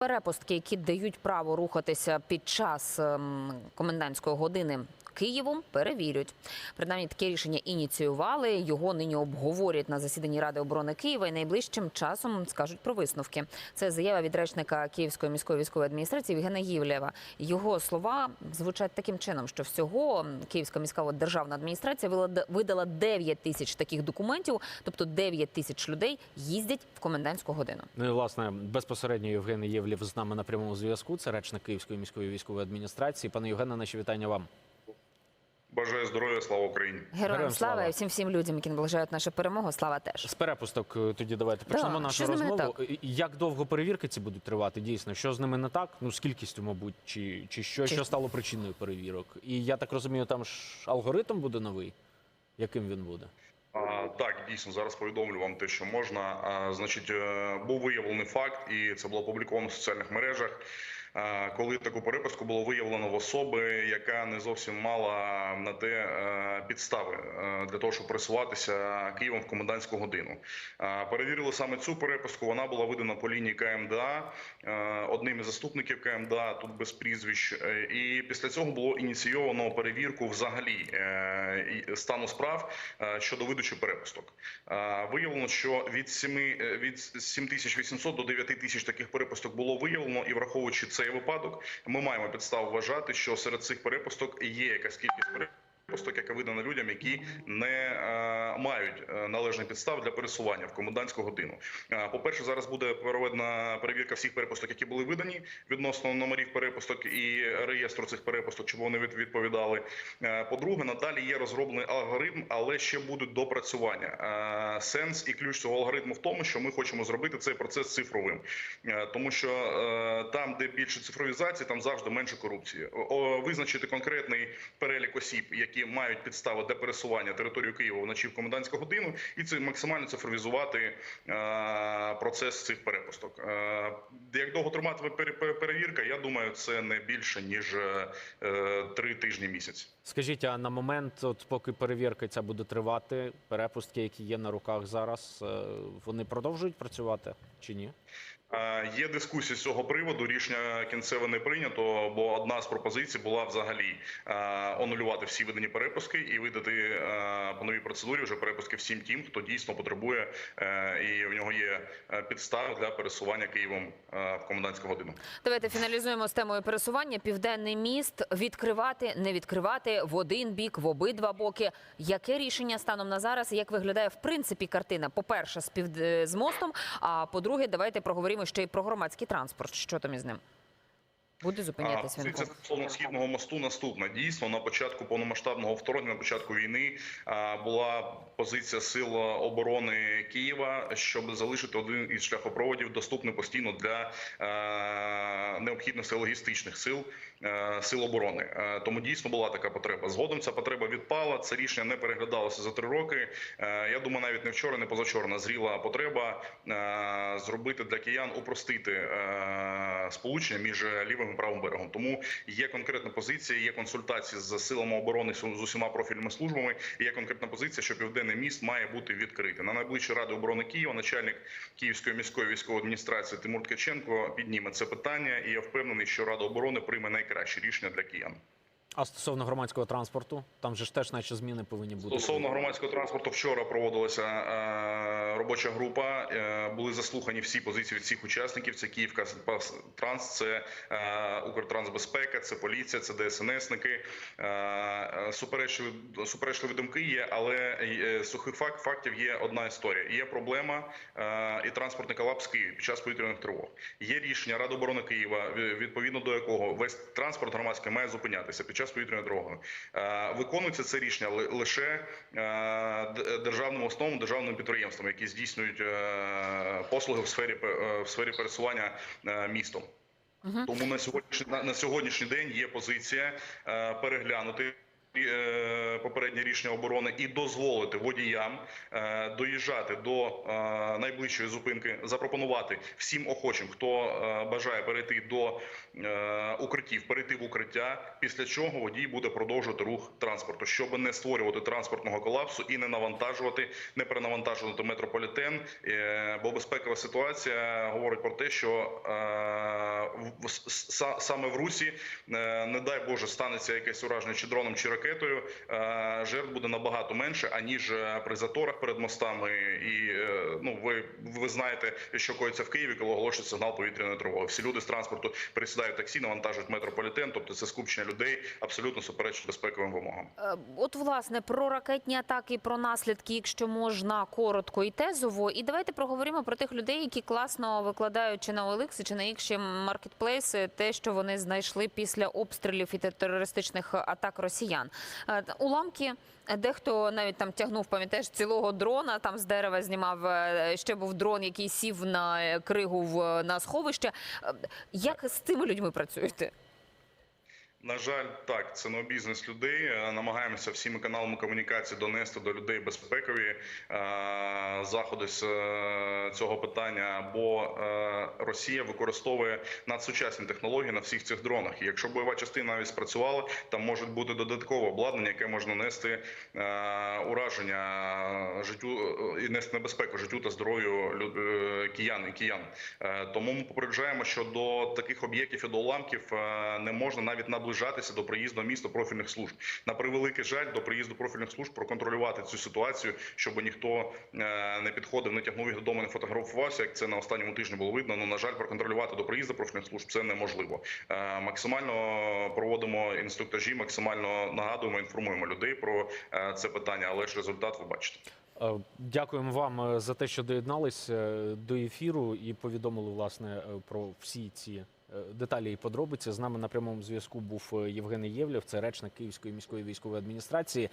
Перепустки, які дають право рухатися під час ем, комендантської години Києвом, перевірять. Принаймні таке рішення ініціювали. Його нині обговорять на засіданні Ради оборони Києва і найближчим часом скажуть про висновки. Це заява від речника Київської міської військової адміністрації Євгена Гівлєва. Його слова звучать таким чином, що всього Київська міська державна адміністрація видала 9 тисяч таких документів, тобто 9 тисяч людей їздять в комендантську годину. Ну і власне безпосередньо Євген Євлів з нами на прямому зв'язку. Це речник Київської міської військової адміністрації. Пане Євгене, наші вітання вам. Бажаю здоров'я, слава Україні. Героям Героям слава слава. і всім всім людям, які наближають нашу перемогу. Слава теж. З перепусток е, тоді давайте почнемо Да, нашу що розмову. І- Як довго перевірки ці будуть тривати? Дійсно, що з ними не так? Ну з кількістю, мабуть, чи, чи що, Чи- що стало причиною перевірок? І я так розумію, там ж алгоритм буде новий. Яким він буде? А, так, дійсно, зараз повідомлю вам те, що можна. А, значить, е, був виявлений факт, і це було опубліковано в соціальних мережах. Коли таку переписку було виявлено в особи, яка не зовсім мала на те е, підстави е, для того, щоб пересуватися Києвом в комендантську годину. Перевірили саме цю переписку. Вона була видана по лінії КМДА е, одним із заступників КМДА, тут без прізвищ. І після цього було ініційовано перевірку взагалі стану справ щодо видачі перепусток. Е, Виявлено, що від 7, е, від 7800 до 9000 таких перепусток було виявлено, і враховуючи цей випадок, ми маємо підставу вважати, що серед цих перепусток є якась кількість перепусток, яка видана людям, які не е, мають е, належних підстав для пересування в комендантську годину. Е, По-перше, зараз буде проведена перевірка всіх перепусток, які були видані відносно номерів перепусток і реєстру цих перепусток, щоб вони від- відповідали. По-друге, надалі є розроблений алгоритм, але ще будуть допрацювання. Сенс і ключ цього алгоритму в тому, що ми хочемо зробити цей процес цифровим, тому що там, де більше цифровізації, там завжди менше корупції. Визначити конкретний перелік осіб, які мають підстави для пересування територію Києва вночі в комендантську годину, і це максимально цифровізувати е, процес цих перепусток. Е, Як довго триматиме пере- пере- перевірка? Я думаю, це не більше ніж е, три тижні місяць. Скажіть, а на момент, от поки перевірка ця буде тривати, перепустки, які є на руках зараз, вони продовжують працювати чи ні? Є дискусії з цього приводу. Рішення кінцеве не прийнято, бо одна з пропозицій була взагалі онулювати всі видані перепуски і видати по новій процедурі вже перепуски всім тим, хто дійсно потребує е, і в нього є е, підстави для пересування Києвом е, в комендантську годину. Давайте фіналізуємо з темою пересування. Південний міст відкривати, не відкривати в один бік, в обидва боки. Яке рішення станом на зараз? Як виглядає в принципі картина? По перше, з пів з мостом. А по-друге, давайте проговоримо ще й про громадський транспорт. Що там із ним? Буде зупинятись він? Позиція стосовно східного мосту наступна. Дійсно, на початку повномасштабного вторгнення, на початку війни була позиція сил оборони Києва, щоб залишити один із шляхопроводів доступним постійно для необхідностей логістичних сил сил оборони. Тому дійсно була така потреба. Згодом ця потреба відпала. Це рішення не переглядалося за три роки. Я думаю, навіть не вчора, не позавчора назріла потреба зробити для киян упростити сполучення між лівим і правим берегом. Тому є конкретна позиція, є консультації з силами оборони з усіма профільними службами. І є конкретна позиція, що південний міст має бути відкритий. На найближчій раді оборони Києва начальник Київської міської військової адміністрації Тимур Ткаченко підніме це питання, і я впевнений, що Рада оборони прийме найкраще рішення для киян. А стосовно громадського транспорту, там же ж теж наче зміни повинні бути. Стосовно громадського транспорту, вчора проводилася е, робоча група. Е, були заслухані всі позиції від всіх учасників. Це Київка Транс, це е, Укртрансбезпека, це поліція, це ДСНСники. Е, е, суперечливі, суперечливі думки є, але е, сухих факт, фактів є одна історія. Є проблема е, і транспортний колапс в Києві під час повітряних тривог. Є рішення Ради оборони Києва, відповідно до якого весь транспорт громадський має зупинятися під час повітряної тривоги. Е, Виконується це рішення ли- лише е, державним основам, державним підприємствам, які здійснюють е, послуги в сфері в сфері пересування містом. Тому на сьогоднішній на, сьогоднішній день є позиція переглянути попереднє рішення оборони і дозволити водіям е, доїжджати до е, найближчої зупинки, запропонувати всім охочим, хто е, бажає перейти до е, укриттів, перейти в укриття. Після чого водій буде продовжувати рух транспорту, щоб не створювати транспортного колапсу і не навантажувати, не перенавантажувати метрополітен. Е, Бо безпекова ситуація говорить про те, що е, саме в Русі, е, не дай Боже, станеться якесь ураження чи дроном, чи ракетою. Е, Жертв буде набагато менше аніж е, при заторах перед мостами. І е, ну ви, ви знаєте, що коїться в Києві, коли оголошують сигнал повітряної тривоги. Всі люди з транспорту пересідають таксі, навантажують метрополітен. Тобто це скупчення людей абсолютно суперечить безпековим вимогам. От, власне, про ракетні атаки, про наслідки, якщо можна, коротко і тезово. І давайте проговоримо про тих людей, які класно викладають чи на OLX, чи на інші маркетплейси те, що вони знайшли після обстрілів і терористичних атак росіян. Е, Уламки. е, Дехто навіть там тягнув, пам'ятаєш, цілого дрона, там з дерева знімав. е, Ще був дрон, який сів на кригу в на сховище. Як з цими людьми працюєте? На жаль, так, це необізнаність людей. Е, Намагаємося всіми каналами комунікації донести до людей безпекові е, заходи з е, цього питання, бо е, Росія використовує надсучасні технології на всіх цих дронах. І якщо бойова частина навіть спрацювала, там може бути додаткове обладнання, яке можна нести е, ураження життю е, і нести небезпеку життю та здоров'ю лю- е, киян і киян. Е, Тому ми попереджаємо, що до таких об'єктів і до уламків е, не можна навіть наближатися до приїзду міста профільних служб. На превеликий жаль, до приїзду профільних служб проконтролювати цю ситуацію, щоб ніхто е, не підходив, не тягнув їх додому, не фотографувався. Як це на останньому тижні було видно. Ну на жаль, проконтролювати до приїзду профільних служб це неможливо. Е, Максимально проводимо інструктажі, максимально нагадуємо, інформуємо людей про е, це питання, але ж результат ви бачите. Дякуємо вам за те, що доєднались до ефіру і повідомили власне про всі ці деталі і подробиці. З нами на прямому зв'язку був Євген Євлєв, це речник Київської міської військової адміністрації.